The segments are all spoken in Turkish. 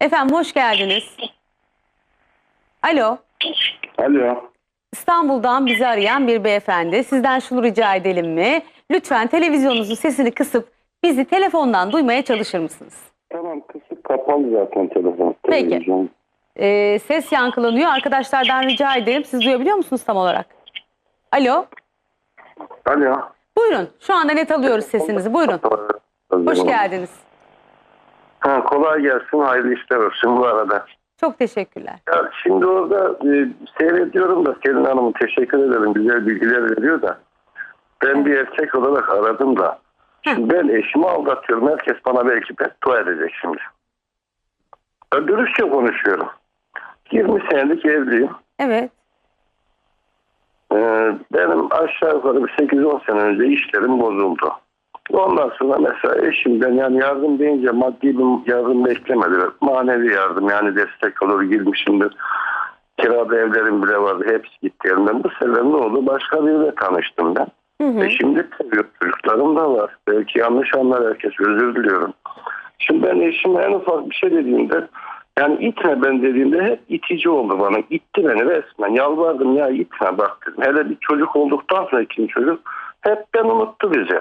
Efendim hoş geldiniz. Alo. Alo. İstanbul'dan bizi arayan bir beyefendi. Sizden şunu rica edelim mi? Lütfen televizyonunuzun sesini kısıp bizi telefondan duymaya çalışır mısınız? Tamam kısık kapalı zaten telefon. Peki. televizyon. Ee, ses yankılanıyor. Arkadaşlardan rica ederim. Siz duyabiliyor musunuz tam olarak? Alo. Alo. Buyurun. Şu anda net alıyoruz sesinizi. Buyurun. Hoş geldiniz. Ha, kolay gelsin. Hayırlı işler olsun bu arada. Çok teşekkürler. Ya şimdi orada e, seyrediyorum da Selin Hanım teşekkür ederim. Güzel bilgiler veriyor da. Ben bir erkek olarak aradım da. Şimdi ben eşimi aldatıyorum. Herkes bana belki beddua edecek şimdi. Ben dürüstçe konuşuyorum. 20 senelik evliyim. Evet. Ee, benim aşağı yukarı bir 8-10 sene önce işlerim bozuldu. Ondan sonra mesela eşimden yani yardım deyince maddi bir yardım beklemedi. Manevi yardım yani destek olur girmişimdir. Kirada evlerim bile vardı. Hepsi gitti elimden. Bu sefer ne oldu? Başka biriyle tanıştım ben. Hı hı. E şimdi seviyor. Çocuklarım da var. Belki yanlış anlar herkes. Özür diliyorum. Şimdi ben eşime en ufak bir şey dediğimde yani itme ben dediğimde hep itici oldu bana. İtti beni resmen. Yalvardım ya itme bak dedim. Hele bir çocuk olduktan sonra ikinci çocuk hepten unuttu bizi.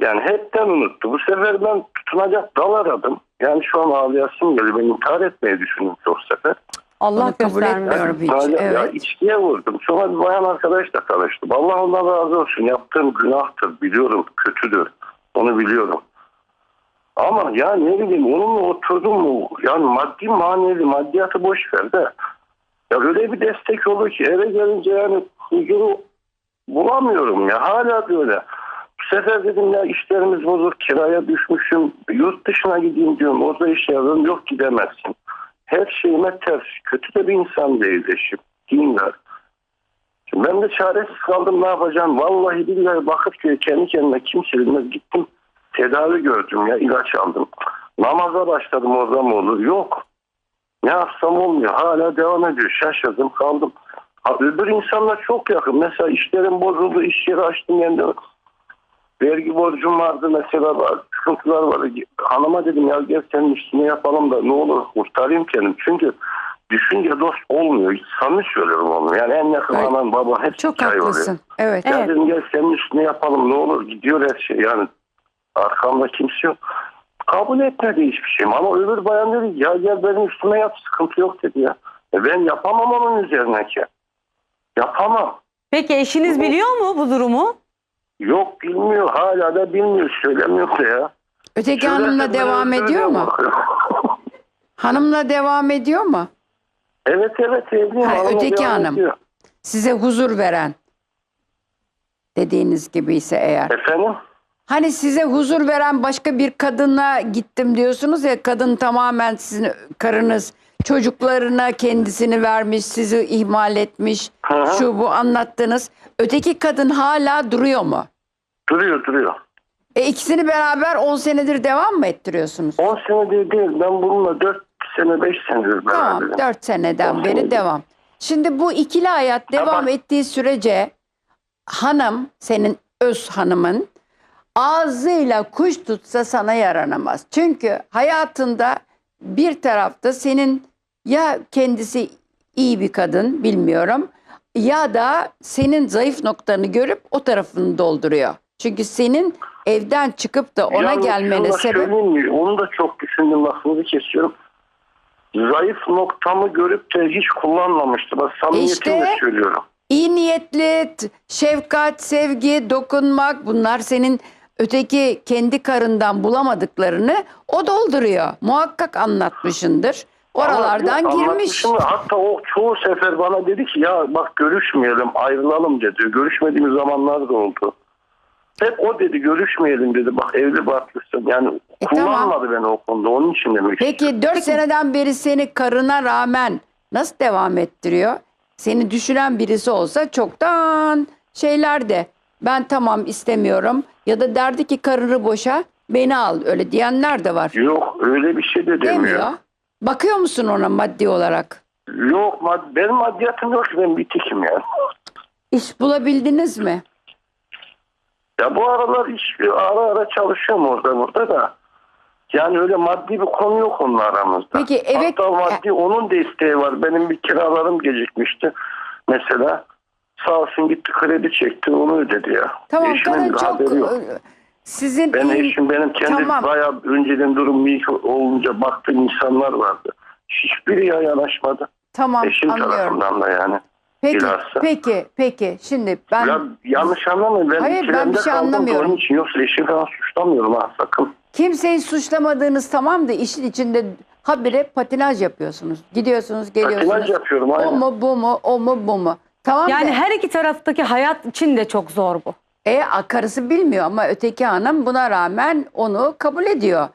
Yani hepten unuttu. Bu sefer ben tutunacak dal aradım. Yani şu an ağlayasım geliyor. Ben intihar etmeyi düşündüm çok sefer. Allah etmiyorum hiç. Tutunacak- Ya Evet. içkiye vurdum. Sonra bir bayan arkadaşla tanıştım. Allah ondan razı olsun. Yaptığım günahtır. Biliyorum kötüdür. Onu biliyorum. Ama ya ne bileyim onunla oturdum mu? Yani maddi manevi maddiyatı boş ver de. Ya öyle bir destek olur ki eve gelince yani huzuru bulamıyorum ya. Hala böyle. Sefer dedim ya işlerimiz bozuk. Kiraya düşmüşüm. Yurt dışına gideyim diyorum. Orada iş yazıyorum. Yok gidemezsin. Her şeyime ters. Kötü de bir insan değil eşim. Dindar. Şimdi ben de çaresiz kaldım ne yapacağım. Vallahi billahi Bakırköy'e kendi kendime kimse bilmez gittim. Tedavi gördüm ya ilaç aldım. Namaza başladım orada mı olur? Yok. Ne yapsam olmuyor. Hala devam ediyor. Şaşırdım kaldım. Ha, öbür insanlar çok yakın. Mesela işlerim bozuldu. iş yeri açtım kendime. Vergi borcum vardı mesela var, sıkıntılar vardı. Hanıma dedim ya gel senin üstüne yapalım da ne olur kurtarayım kendim. Çünkü düşünce dost olmuyor. Samimi söylüyorum onu. Yani en yakın Evet. anam baba hep Çok çay oluyor. haklısın. Evet. Ya Evet. dedim gel senin üstüne yapalım ne olur gidiyor her şey yani arkamda kimse yok. Kabul etmedi hiçbir şey ama öbür bayan dedi ya gel benim üstüme yap sıkıntı yok dedi ya. E ben yapamam onun üzerine ki. Yapamam. Peki eşiniz biliyor mu bu durumu? Yok bilmiyor hala da bilmiyor söylemiyor da ya. Öteki Söylerse hanımla devam ediyor mu? Hanımla devam ediyor mu? evet evet evliyim. Ha, hanımla öteki hanım. ediyor. Size huzur veren dediğiniz gibi ise eğer. Efendim? Hani size huzur veren başka bir kadına gittim diyorsunuz ya kadın tamamen sizin karınız çocuklarına kendisini vermiş, sizi ihmal etmiş. Hı. Şu bu anlattınız. Öteki kadın hala duruyor mu? Duruyor duruyor. E ikisini beraber 10 senedir devam mı ettiriyorsunuz? 10 sene değil. Ben bununla 4 sene 5 senedir Tamam beraberim. 4 seneden beri senedir. devam. Şimdi bu ikili hayat devam Ama- ettiği sürece hanım senin öz hanımın ağzıyla kuş tutsa sana yaranamaz. Çünkü hayatında bir tarafta senin ya kendisi iyi bir kadın bilmiyorum ya da senin zayıf noktanı görüp o tarafını dolduruyor. Çünkü senin evden çıkıp da ona Yalnız gelmene sebep? Onu da çok düşündüm lafını kesiyorum. Zayıf noktamı görüp de hiç kullanmamıştı. Bak samimiyetimle İşte- söylüyorum. İyi niyetli, şefkat, sevgi, dokunmak bunlar senin öteki kendi karından bulamadıklarını o dolduruyor. Muhakkak anlatmışındır. Oralardan Ama girmiş. da Hatta o çoğu sefer bana dedi ki ya bak görüşmeyelim ayrılalım dedi. Görüşmediğimiz zamanlar da oldu. Hep o dedi görüşmeyelim dedi. Bak evli barklısın. Yani E, kullanmadı beni o konuda. Onun için demek. Peki 4 seneden beri seni karına rağmen nasıl devam ettiriyor? Seni düşünen birisi olsa çoktan şeyler de ben tamam istemiyorum ya da derdi ki karını boşa beni al öyle diyenler de var. Yok öyle bir şey de demiyor. Demiyor. Bakıyor musun ona maddi olarak? Yok mad benim maddiyatım yok ki ben bitikim yani. İş bulabildiniz mi? Ya bu aralar iş ara ara çalışıyorum orada burada da. Yani öyle maddi bir konu yok onun aramızda. Peki, evet- Hatta maddi onun desteği var. Benim bir kiralarım gecikmişti. Mesela sağ olsun gitti kredi çekti onu ödedi ya. Tamam Eşimin bir çok haberi yok. e, sizin Ben iyi- eşim benim kendi Tamam. bayağı önceden durum iyi olunca baktığım insanlar vardı. Hiçbiri ya yanaşmadı. tamam Eşim anlıyorum. tarafından da yani. Peki bilhassa. peki peki şimdi ben Ya yanlış anlamayın. Ben Hayır, ben ikilemde bir şey kaldım da anlamıyorum. Onun için yoksa eşimi falan suçlamıyorum ha sakın. kimseyi suçlamadığınız tamam da işin içinde habire patinaj yapıyorsunuz. Gidiyorsunuz geliyorsunuz. Patinaj yapıyorum O aynen. mu bu mu o mu bu mu? Tamam Yani da- her iki taraftaki hayat için de çok zor bu. E karısı bilmiyor ama öteki hanım buna rağmen onu kabul ediyor.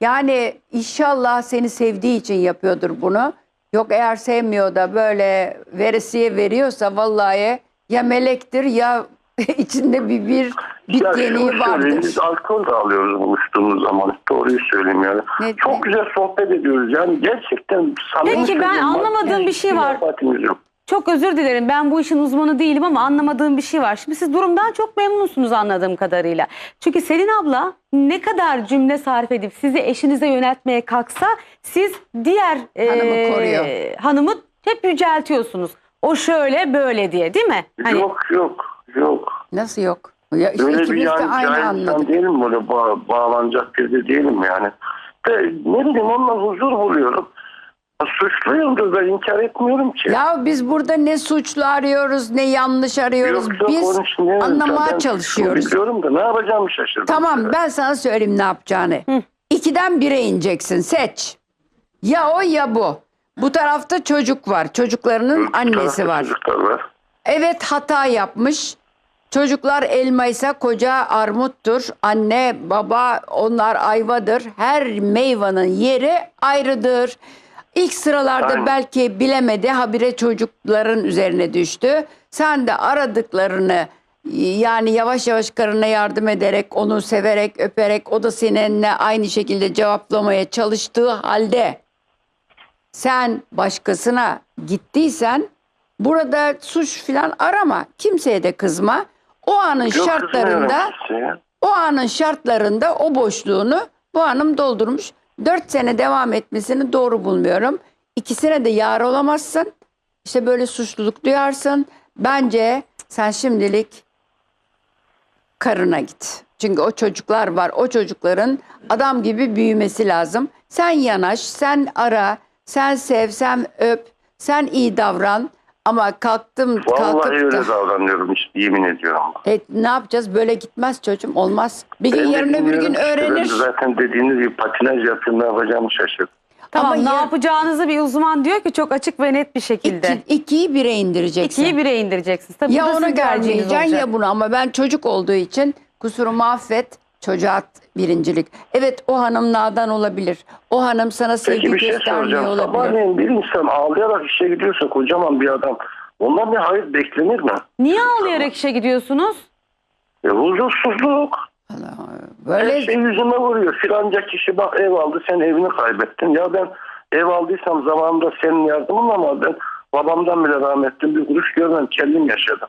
Yani inşallah seni sevdiği için yapıyordur bunu. Yok eğer sevmiyor da böyle veresiye veriyorsa vallahi ya melektir ya içinde bir bir bit Ya yeniği şunu söyleyeyim, vardır. biz alkol de alıyoruz buluştuğumuz zaman. Doğruyu söyleyeyim yani. Ne- Çok ne- güzel sohbet ediyoruz. Yani gerçekten samimi Peki, ben söylüyorum. anlamadığım bir şey var. menfaatimiz yok. Çok özür dilerim ben bu işin uzmanı değilim ama anlamadığım bir şey var. Şimdi siz durumdan çok memnunsunuz anladığım kadarıyla. Çünkü Selin abla ne kadar cümle sarf edip sizi eşinize yöneltmeye kalksa siz diğer Hanımı eee, koruyor. hanımı hep yüceltiyorsunuz. O şöyle böyle diye değil mi? Hani Yok yok yok. Nasıl yok? Ya işte Öyle bir ikimiz de yani aynı anladık. değilim böyle ba- bağlanacak bir de değilim yani. De, ne bileyim onunla huzur buluyorum. Suçluyumdur ben inkar etmiyorum ki. Ya biz burada ne suçlu arıyoruz ne yanlış arıyoruz. Yok, yok, biz onun için ne anlamaya Ben çalışıyoruz. Biliyorum da ne yapacağımı şaşırdım. Tamam ben sana söyleyeyim ne yapacağını. İkiden bire ineceksin seç. Ya o ya bu. Bu tarafta çocuk var. Çocuklarının annesi var. Çocuklar var. Evet hata yapmış. Çocuklar elma ise koca armuttur. Anne baba onlar ayvadır. Her meyvanın yeri ayrıdır. İlk sıralarda Aynen. belki bilemedi habire çocukların üzerine düştü. Sen de aradıklarını yani yavaş yavaş karına yardım ederek onu severek öperek o da seninle aynı şekilde cevaplamaya çalıştığı halde sen başkasına gittiysen burada suç filan arama. Kimseye de kızma. O anın Yok, şartlarında o anın şartlarında o boşluğunu bu hanım doldurmuş. Dört sene devam etmesini doğru bulmuyorum. İkisine de yar olamazsın. İşte böyle suçluluk duyarsın. Bence sen şimdilik karına git. Çünkü o çocuklar var. O çocukların adam gibi büyümesi lazım. Sen yanaş, sen ara, sen sev, sen öp, sen iyi davran. Ama kalktım Vallahi kalkıp öyle da davranıyorum işte yemin ediyorum. e, ne yapacağız? Böyle gitmez çocuğum. Olmaz. Bir gün Ben de yarın öbür bilmiyorum gün işte, ben de öğrenir. Zaten dediğiniz gibi patinaj yapıyorum ne yapacağımı şaşırdım. tamam Ama ne ya- yapacağınızı bir uzman diyor ki çok açık ve net bir şekilde. İki, ikiyi bire indireceksin. İkiyi bire indireceksiniz. Tabii ya onu sizin tercihiniz görmeyeceksin olacak. ya bunu ama ben çocuk olduğu için kusurumu affet. Çocuğa birincilik. Evet o hanım nadan olabilir. O hanım sana sevgi Peki bir şey göstermiyor soracağım. olabilir. Sabahleyin bir insan ağlayarak işe gidiyorsa kocaman bir adam. Ondan bir hayır beklenir mi? Niye ağlayarak işe gidiyorsunuz? E, huzursuzluk. Allah, Her Böyle şey yüzüme vuruyor. Filanca kişi bak ev aldı sen evini kaybettin. Ya ben ev aldıysam zamanında senin yardımın ama ben babamdan bile rahmetli bir kuruş görmem. Kendim yaşadım.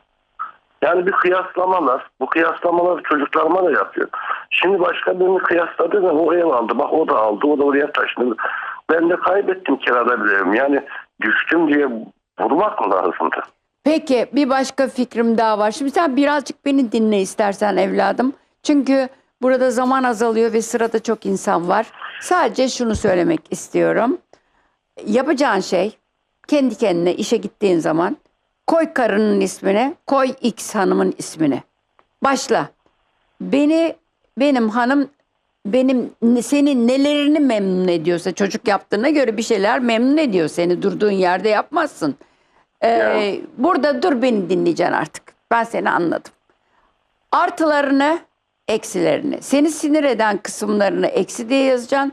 Yani bir kıyaslamalar. Bu kıyaslamalar çocuklarıma da yapıyor. Şimdi başka birini kıyasladı da o ev aldı. Bak o da aldı. O da oraya taşındı. Ben de kaybettim kirada bile evimi. Yani düştüm diye vurmak mı lazımdı? Peki bir başka fikrim daha var. Şimdi sen birazcık beni dinle istersen evladım. Çünkü burada zaman azalıyor ve sırada çok insan var. Sadece şunu söylemek istiyorum. Yapacağın şey kendi kendine işe gittiğin zaman koy karının ismini, koy X hanımın ismini. Başla. Beni benim hanım benim senin nelerini memnun ediyorsa çocuk yaptığına göre bir şeyler memnun ediyor seni durduğun yerde yapmazsın. Ee, Ya. burada dur beni dinleyeceksin artık. Ben seni anladım. Artılarını, eksilerini, seni sinir eden kısımlarını eksi diye yazacaksın.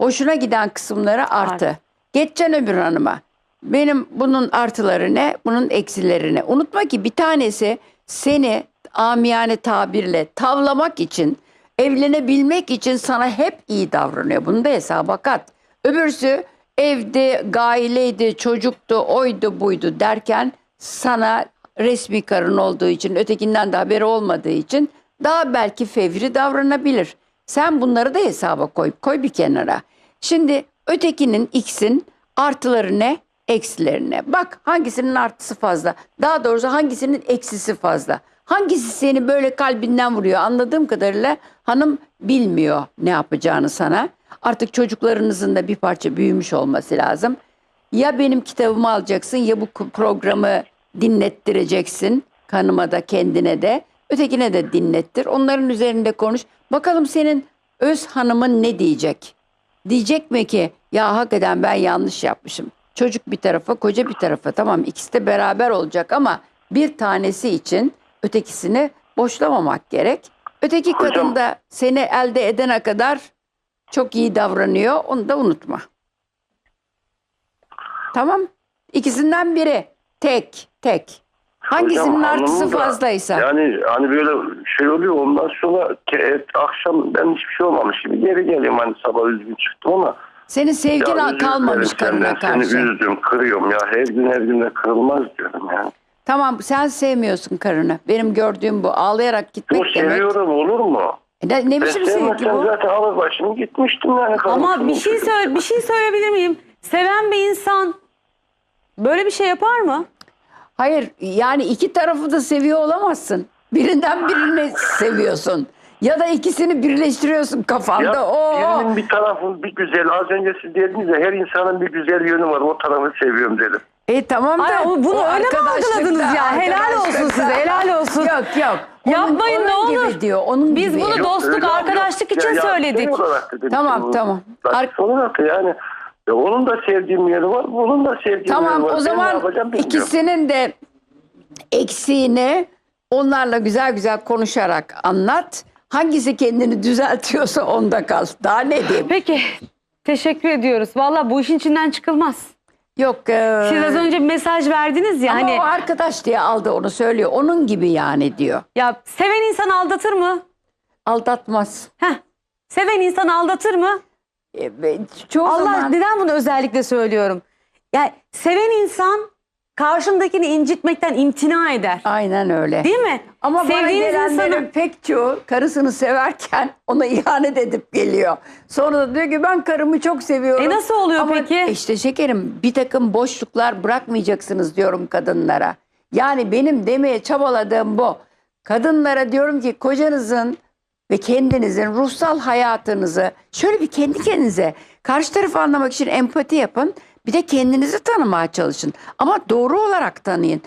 Hoşuna giden kısımları artı. Geçeceksin öbür hanıma. Benim bunun artıları ne, bunun eksileri ne? Unutma ki bir tanesi seni amiyane tabirle tavlamak için, evlenebilmek için sana hep iyi davranıyor. Bunu da hesaba kat. Öbürsü evde gaileydi, çocuktu, oydu buydu derken sana resmi karın olduğu için, ötekinden de haberi olmadığı için daha belki fevri davranabilir. Sen bunları da hesaba koy. Koy bir kenara. Şimdi ötekinin X'in artıları ne? Eksileri ne? Bak hangisinin artısı fazla. Daha doğrusu hangisinin eksisi fazla. Hangisi seni böyle kalbinden vuruyor? Anladığım kadarıyla hanım bilmiyor ne yapacağını sana. Artık çocuklarınızın da bir parça büyümüş olması lazım. Ya benim kitabımı alacaksın ya bu programı dinlettireceksin. Kanıma da kendine de. Ötekine de dinlettir. Onların üzerinde konuş. Bakalım senin öz hanımın ne diyecek? Diyecek mi ki ya hakikaten ben yanlış yapmışım. Çocuk bir tarafa koca bir tarafa tamam ikisi de beraber olacak ama bir tanesi için ötekisini boşlamamak gerek. Öteki Hocam- kadın da seni elde edene kadar çok iyi davranıyor onu da unutma. Tamam ikisinden biri tek tek. Hangisinin Hocam, artısı da- fazlaysa. Yani hani böyle şey oluyor ondan sonra ke- et, akşam ben hiçbir şey olmamış gibi geri geliyorum hani sabah üzgün çıktım ama Senin sevgin ya kalmamış karına senden, karşı. Seni üzdüm kırıyorum ya her gün her gün de kırılmaz diyorum yani. Tamam sen sevmiyorsun karını. Benim gördüğüm bu. Ağlayarak gitmek Yok demek. seviyorum olur mu? E Ne, ne biçim sevgi bu? zaten alır başımı gitmiştim yani. Ama bir şey söyle bir şey söyleyebilir miyim? Seven bir insan böyle bir şey yapar mı? Hayır yani iki tarafı da seviyor olamazsın. Birinden birini seviyorsun. Ya da ikisini birleştiriyorsun kafanda. Ya Oo. birinin bir tarafı bir güzel. Az önce siz dediniz ya her insanın bir güzel yönü var. O tarafı seviyorum dedim. E tamam da Ay, o- bunu o öyle mi algıladınız ya? Helal olsun size, helal olsun. Yok yok. Onun- Yapmayın, ne onun olur. Gibi diyor, onun Biz gibi. bunu Yok, dostluk, arkadaşlık yok. için Ya- ya söyledik. şey olarak dedim Tamam, şimdi bu. tamam. Olarak da yani ya onun da sevdiğim yeri var. Bunun da sevdiğim yeri Tamam var. o Ben ne zaman ikisinin de eksiğini onlarla güzel güzel konuşarak anlat. Hangisi kendini düzeltiyorsa onda kal. Daha ne diyeyim? Peki. Teşekkür ediyoruz. Valla bu işin içinden çıkılmaz. Yok. e, Siz az önce mesaj verdiniz ya ama hani o arkadaş diye aldı onu söylüyor. Onun gibi yani diyor. ya seven insan aldatır mı? Aldatmaz. Heh. Seven insan aldatır mı? E, çoğu Allah zaman neden bunu özellikle söylüyorum? Yani seven insan karşındakini incitmekten imtina eder. aynen öyle. Değil mi? Ama bana Sevdiğiniz gelenlerin insanı- pek çoğu karısını severken ona ihanet edip geliyor. Sonra da diyor ki ben karımı çok seviyorum. E nasıl oluyor Ama peki? işte şekerim bir takım boşluklar bırakmayacaksınız diyorum kadınlara. Yani benim demeye çabaladığım bu. Kadınlara diyorum ki kocanızın ve kendinizin ruhsal hayatınızı şöyle bir kendi kendinize karşı tarafı anlamak için empati yapın. Bir de kendinizi tanımaya çalışın. Ama doğru olarak tanıyın.